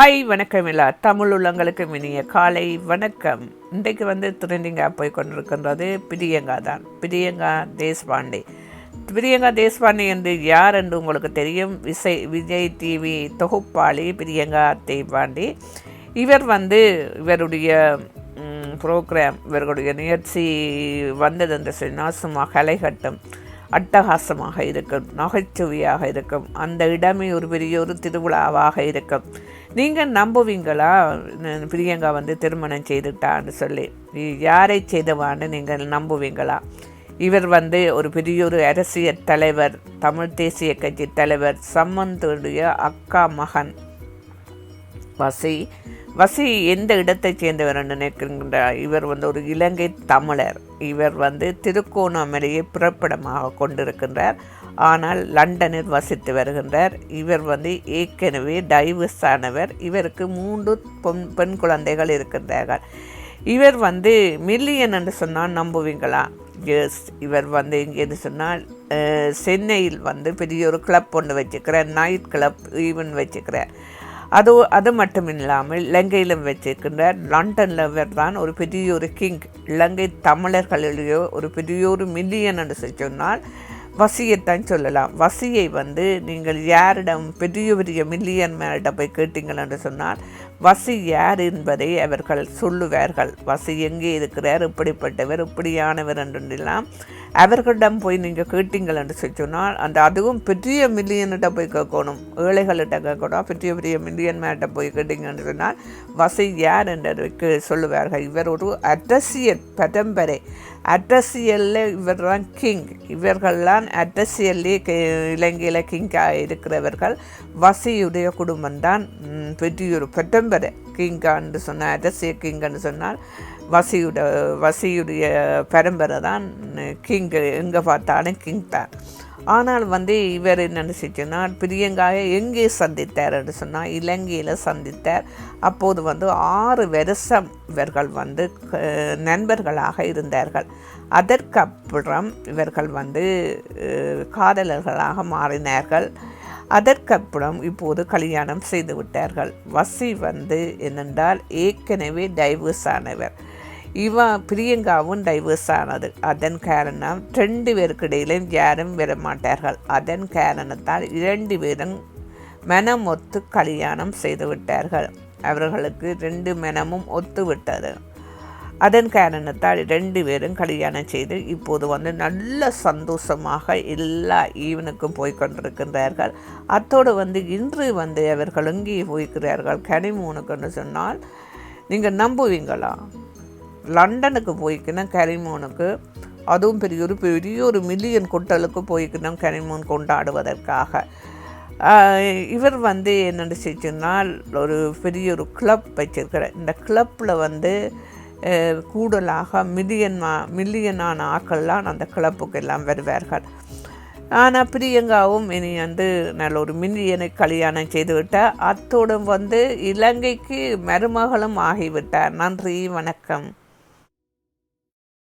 Hi வணக்கம் எல்லா. தமிழ் உள்ளங்களுக்கு இனிய காலை வணக்கம். இன்றைக்கு வந்து ட்ரெண்டிங்காக போய் கொண்டிருக்கின்றது பிரியங்கா தான். பிரியங்கா தேஷ்பாண்டே. பிரியங்கா தேஷ்பாண்டே என்று யார் என்று உங்களுக்கு தெரியும். விசய் விஜய் டிவி தொகுப்பாளி பிரியங்கா தேஷ்பாண்டே. இவர் வந்து இவருடைய ப்ரோக்ராம் இவர்களுடைய நிகழ்ச்சி வந்தது என்று சொன்னால் சும்மா கலைகட்டும் அட்டகாசமாக இருக்கும் நகைச்சுவையாக இருக்கும். அந்த இடமே ஒரு பெரிய ஒரு திருவிழாவாக இருக்கும். நீங்கள் நம்புவீங்களா? பிரியங்கா வந்து திருமணம் செய்துட்டான்னு சொல்லி. யாரை செய்தவான்னு நீங்கள் நம்புவீங்களா? இவர் வந்து ஒரு பெரிய ஒரு அரசியல் தலைவர் தமிழ் தேசிய கட்சி தலைவர் சம்மந்துடைய அக்கா மகன். வசி வசி எந்த இடத்தைச் சேர்ந்தவர் நினைக்கின்றார்? இவர் வந்து ஒரு இலங்கை தமிழர். இவர் வந்து திருக்கோணமலையை பிறப்பிடமாக கொண்டிருக்கின்றார். ஆனால் லண்டனில் வசித்து வருகின்றார். இவர் வந்து ஏற்கனவே டைவர்ஸ் ஆனவர். இவருக்கு மூன்று பொன் பெண் குழந்தைகள் இருக்கின்றார்கள். இவர் வந்து மில்லியன் என்று சொன்னால் நம்புவீங்களா? எஸ் இவர் வந்து இங்கேன்னு சொன்னால் சென்னையில் வந்து பெரிய ஒரு கிளப் ஒன்று வச்சுக்கிறார் நைட் கிளப் ஈவன் வச்சுக்கிறார் அது அது மட்டும் இல்லாமல் இலங்கையிலும் வச்சிருக்கின்றார் லண்டனில் இவர் தான் ஒரு பெரிய ஒரு கிங் இலங்கை தமிழர்களிலேயோ ஒரு பெரிய ஒரு மில்லியன் என்று சொன்னால் வசியைத்தான் சொல்லலாம். வசியை வந்து நீங்கள் யாரிடம் பெரிய பெரிய மில்லியன் மேனிடம் போய் கேட்டீங்கள் என்று சொன்னால் வசி யார் என்பதை அவர்கள் சொல்லுவார்கள். வசி எங்கே இருக்கிறார்? இப்படிப்பட்டவர் இப்படியானவர் என்றெல்லாம் அவர்களிடம் போய் நீங்கள் கேட்டீங்கள் என்று சொன்னால் அந்த அதுவும் பெரிய மில்லியன்கிட்ட போய் கேட்கணும். ஏழைகள்கிட்ட கேட்கணும். பெரிய பெரிய மில்லியன் மேட்ட போய் கேட்டீங்கன்னு சொன்னால் வசி யார் என்றதுக்கு சொல்லுவார்கள். இவர் ஒரு அரசியல் பரம்பரை. அரசியலில் இவர் தான் கிங் இவர்கள்லாம் அரசியல்லே இலங்கையில் கிங்காக இருக்கிறவர்கள். வசியுடைய குடும்பம்தான் பெரிய ஒரு பரம்பரை. கிங்கான்னு சொன்னால் அரசிய கிங்கன்னு சொன்னால் வசியுடைய வசியுடைய பரம்பரை தான் கிங் எங்கே பார்த்தாலும் கிங் தான். ஆனால் வந்து இவர் என்ன நினச்சிச்சுன்னா பிரியங்காயை எங்கே சந்தித்தார் என்று சொன்னால் இலங்கையில் சந்தித்தார். அப்போது வந்து ஆறு வருஷம் இவர்கள் வந்து நண்பர்களாக இருந்தார்கள். அதற்கப்புறம் இவர்கள் வந்து காதலர்களாக மாறினார்கள். அதற்கப்புறம் இப்போது கல்யாணம் செய்து விட்டார்கள் வசி வந்து என்னென்றால் ஏற்கனவே டைவர்ஸ் ஆனவர். இவ பிரியங்காவும் டைவர்ஸ் ஆனது. அதன் காரணம் ரெண்டு பேருக்கு இடையிலும் யாரும் வரமாட்டார்கள். அதன் காரணத்தால் இரண்டு பேரும் மனம் ஒத்து கல்யாணம் செய்து விட்டார்கள் அவர்களுக்கு ரெண்டு மனமும் ஒத்து விட்டது அதன் காரணத்தால் ரெண்டு பேரும் கல்யாணம் செய்து இப்போது வந்து நல்ல சந்தோஷமாக எல்லா ஈவனுக்கும் போய் கொண்டிருக்கின்றார்கள். அத்தோடு வந்து இன்று வந்து அவர்கள் எங்கே போய்க்கிறார்கள்? கனிமூனுக்குன்னு சொன்னால் நீங்கள் நம்புவீங்களா? லண்டனுக்கு போய்க்கணும் கனிமூனுக்கு அதுவும் பெரிய ஒரு பெரிய ஒரு மில்லியன் கொட்டலுக்கு போய்க்கணும் கனிமூன் கொண்டாடுவதற்காக. இவர் வந்து என்ன செஞ்சுனால் ஒரு பெரிய ஒரு கிளப் வச்சிருக்கிறார். இந்த கிளப்பில் வந்து கூடுதலாக மில்லியன் மில்லியனான ஆக்கள்லாம் அந்த கிளப்புக்கு எல்லாம் வருவார்கள். ஆனால் பிரியங்காவும் இனி வந்து நல்ல ஒரு மில்லியனை கல்யாணம் செய்துவிட்டார் அத்தோடும் வந்து இலங்கைக்கு மருமகளும் ஆகிவிட்டார். நன்றி வணக்கம்.